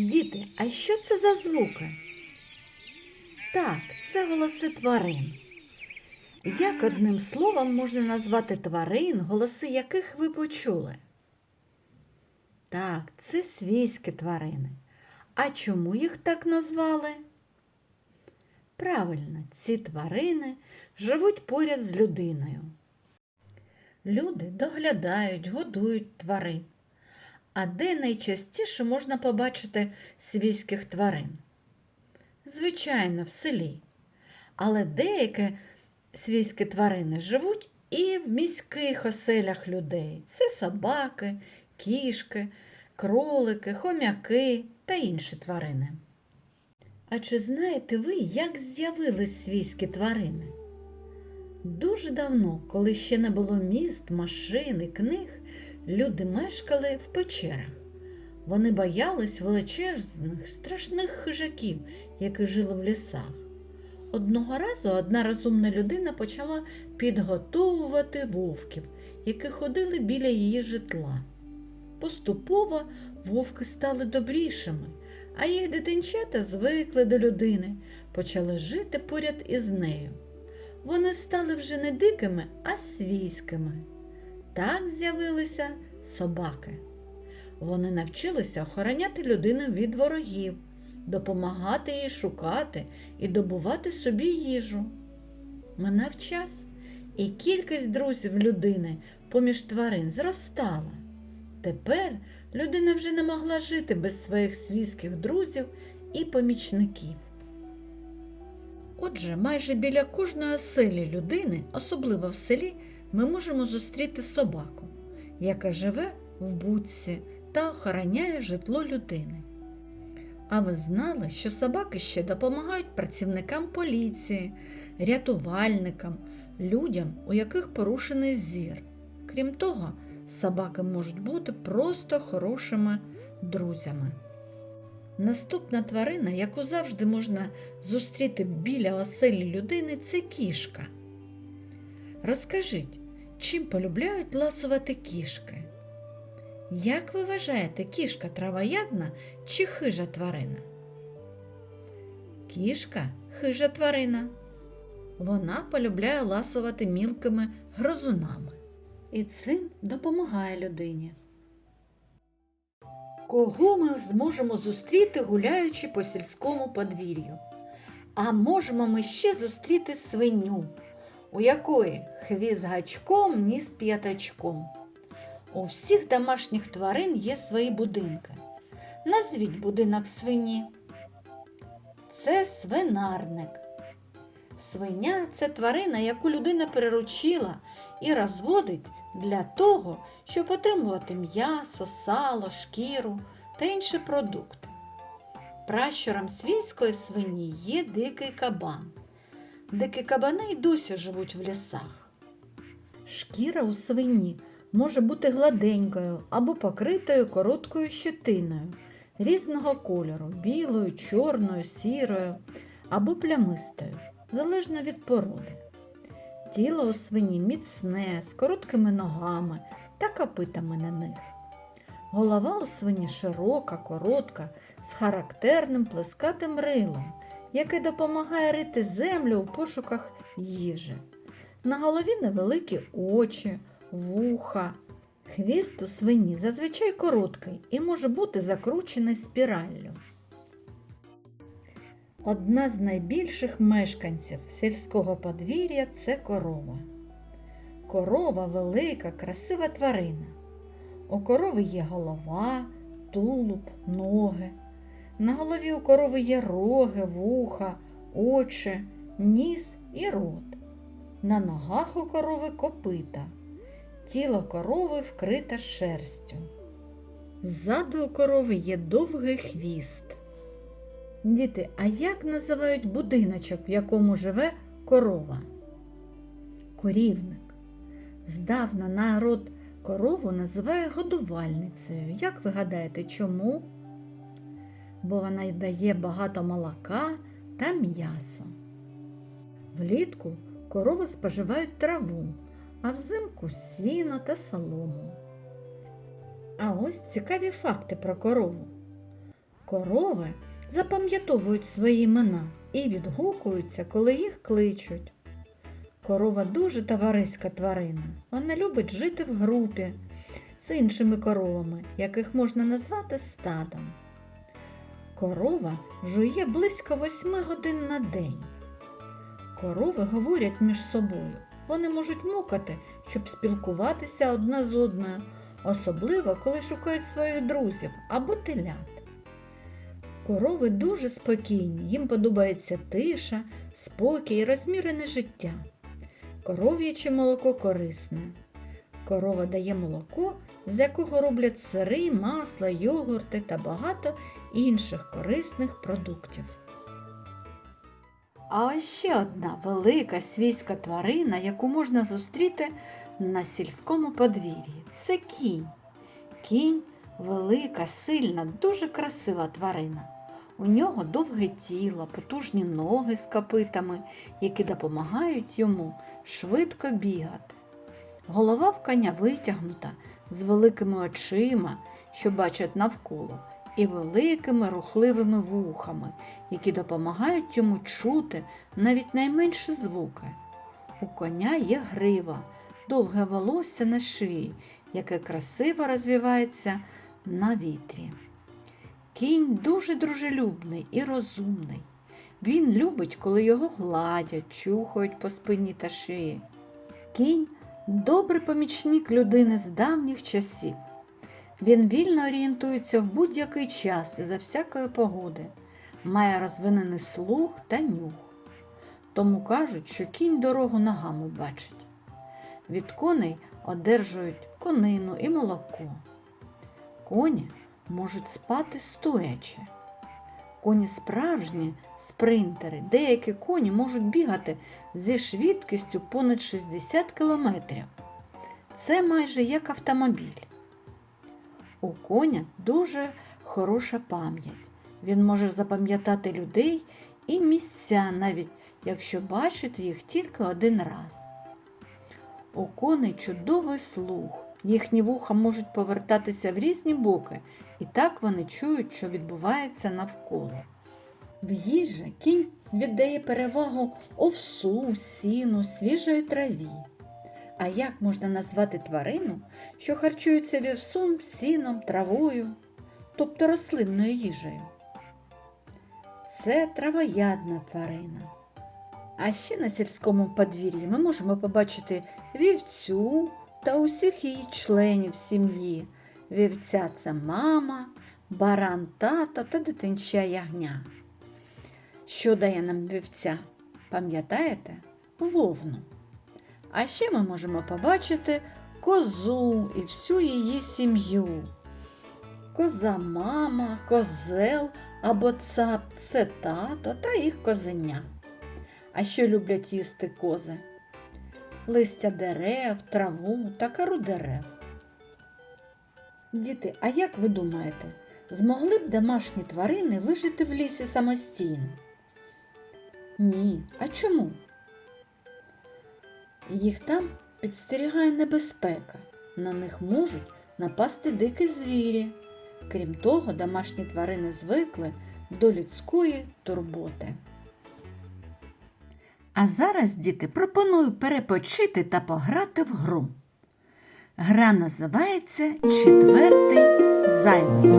Діти, а що це за звуки? Так, це голоси тварин. Як одним словом можна назвати тварин, голоси яких ви почули? Так, це свійські тварини. А чому їх так назвали? Правильно, ці тварини живуть поряд з людиною. Люди доглядають, годують тварин. А де найчастіше можна побачити свійських тварин? Звичайно, в селі. Але деякі свійські тварини живуть і в міських оселях людей. Це собаки, кішки, кролики, хомяки та інші тварини. А чи знаєте ви, як з'явились свійські тварини? Дуже давно, коли ще не було міст, машин і книг, люди мешкали в печерах. Вони боялись величезних, страшних хижаків, які жили в лісах. Одного разу одна розумна людина почала підготовувати вовків, які ходили біля її житла. Поступово вовки стали добрішими, а їх дитинчата звикли до людини, почали жити поряд із нею. Вони стали вже не дикими, а свійськими. Так з'явилися собаки. Вони навчилися охороняти людину від ворогів, допомагати їй шукати і добувати собі їжу. Минав час, і кількість друзів людини поміж тварин зростала. Тепер людина вже не могла жити без своїх свійських друзів і помічників. Отже, майже біля кожної оселі людини, особливо в селі, ми можемо зустріти собаку, яка живе в будці та охороняє житло людини. А ви знали, що собаки ще допомагають працівникам поліції, рятувальникам, людям, у яких порушений зір. Крім того, собаки можуть бути просто хорошими друзями. Наступна тварина, яку завжди можна зустріти біля оселі людини, це кішка. Розкажіть, чим полюбляють ласувати кішки? Як ви вважаєте, кішка травоядна чи хижа тварина? Кішка хижа тварина. Вона полюбляє ласувати мілкими грозунами і цим допомагає людині. Кого ми зможемо зустріти, гуляючи по сільському подвір'ю? А можемо ми ще зустріти свиню, у якої хвіст гачком, ніс п'ятачком. У всіх домашніх тварин є свої будинки. Назвіть будинок свині. Це свинарник. Свиня це тварина, яку людина переручила і розводить для того, щоб отримувати м'ясо, сало, шкіру та інші продукти. Пращуром свійської свині є дикий кабан. Дикі кабани й досі живуть в лісах. Шкіра у свині може бути гладенькою або покритою короткою щетиною різного кольору білою, чорною, сірою або плямистою, залежно від породи. Тіло у свині міцне, з короткими ногами та копитами на них. Голова у свині широка, коротка, з характерним плескатим рилом, яке допомагає рити землю у пошуках їжі. На голові невеликі очі, вуха. Хвіст у свині зазвичай короткий і може бути закручений спіраллю. Одна з найбільших мешканців сільського подвір'я це корова. Корова велика, красива тварина. У корови є голова, тулуб, ноги. На голові у корови є роги, вуха, очі, ніс і рот. На ногах у корови копита. Тіло корови вкрите шерстю. Ззаду у корови є довгий хвіст. Діти, а як називають будиночок, в якому живе корова? Корівник. Здавна народ корову називає годувальницею. Як ви гадаєте, чому? Бо вона дає багато молока та м'ясо. Влітку корови споживають траву, а взимку сіно та солому. А ось цікаві факти про корову. Корови запам'ятовують свої імена і відгукуються, коли їх кличуть. Корова дуже товариська тварина. Вона любить жити в групі з іншими коровами, яких можна назвати стадом. Корова жує близько восьми годин на день. Корови говорять між собою. Вони можуть мукати, щоб спілкуватися одна з одною, особливо коли шукають своїх друзів або телят. Корови дуже спокійні, їм подобається тиша, спокій і розмірене життя. Коров'яче молоко корисне. Корова дає молоко, з якого роблять сири, масло, йогурти та багато інших корисних продуктів. А ось ще одна велика свійська тварина, яку можна зустріти на сільському подвір'ї. Це кінь. Кінь велика, сильна, дуже красива тварина. У нього довге тіло, потужні ноги з копитами, які допомагають йому швидко бігати. Голова в коня витягнута з великими очима, що бачать навколо, і великими рухливими вухами, які допомагають йому чути навіть найменші звуки. У коня є грива, довге волосся на шиї, яке красиво розвивається на вітрі. Кінь дуже дружелюбний і розумний. Він любить, коли його гладять, чухають по спині та шиї. Кінь добрий помічник людини з давніх часів. Він вільно орієнтується в будь-який час і за всякої погоди, має розвинений слух та нюх. Тому кажуть, що кінь дорогу ногами бачить. Від коней одержують конину і молоко. Коні можуть спати стоячи. Коні справжні спринтери, деякі коні можуть бігати зі швидкістю понад 60 км. Це майже як автомобіль. У коня дуже хороша пам'ять. Він може запам'ятати людей і місця, навіть якщо бачити їх тільки один раз. У коней чудовий слух. Їхні вуха можуть повертатися в різні боки, і так вони чують, що відбувається навколо. В їжі кінь віддає перевагу овсу, сіну, свіжої траві. А як можна назвати тварину, що харчується вівсом, сіном, травою, тобто рослинною їжею? Це травоядна тварина. А ще на сільському подвір'ї ми можемо побачити вівцю та усіх її членів сім'ї. Вівця це мама, баран тато та дитинча ягня. Що дає нам вівця? Пам'ятаєте? Вовну. А ще ми можемо побачити козу і всю її сім'ю. Коза мама, козел або цап це тато та їх козеня. А що люблять їсти кози? Листя дерев, траву та кару дерев. Діти, а як ви думаєте, змогли б домашні тварини вижити в лісі самостійно? Ні. А чому? Їх там підстерігає небезпека. На них можуть напасти дикі звірі. Крім того, домашні тварини звикли до людської турботи. А зараз, діти, пропоную перепочити та пограти в гру. Гра називається Четвертий зайвий.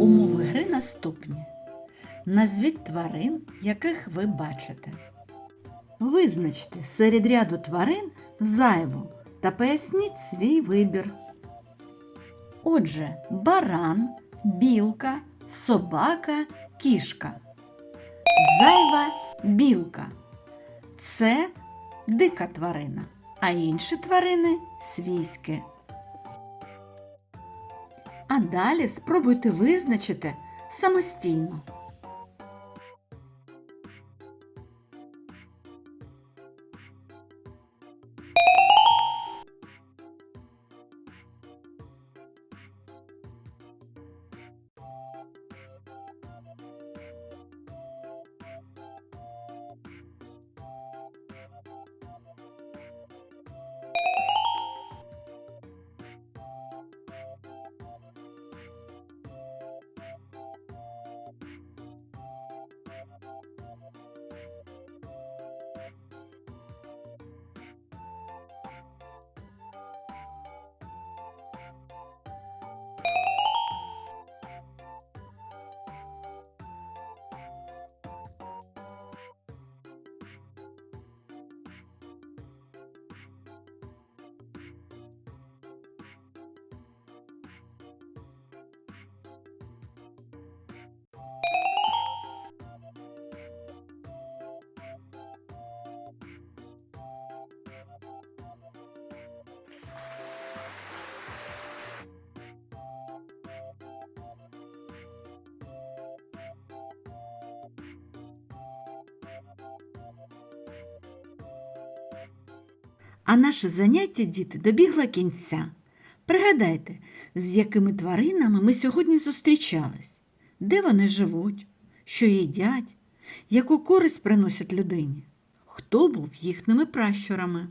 Умови гри наступні. Назвіть тварин, яких ви бачите. Визначте серед ряду тварин зайву та поясніть свій вибір. Отже, баран, білка, собака, кішка. Зайва білка. Це дика тварина, а інші тварини свійські. А далі спробуйте визначити самостійно. А наше заняття, діти, добігло кінця. Пригадайте, з якими тваринами ми сьогодні зустрічались, де вони живуть, що їдять, яку користь приносять людині, хто був їхніми пращурами.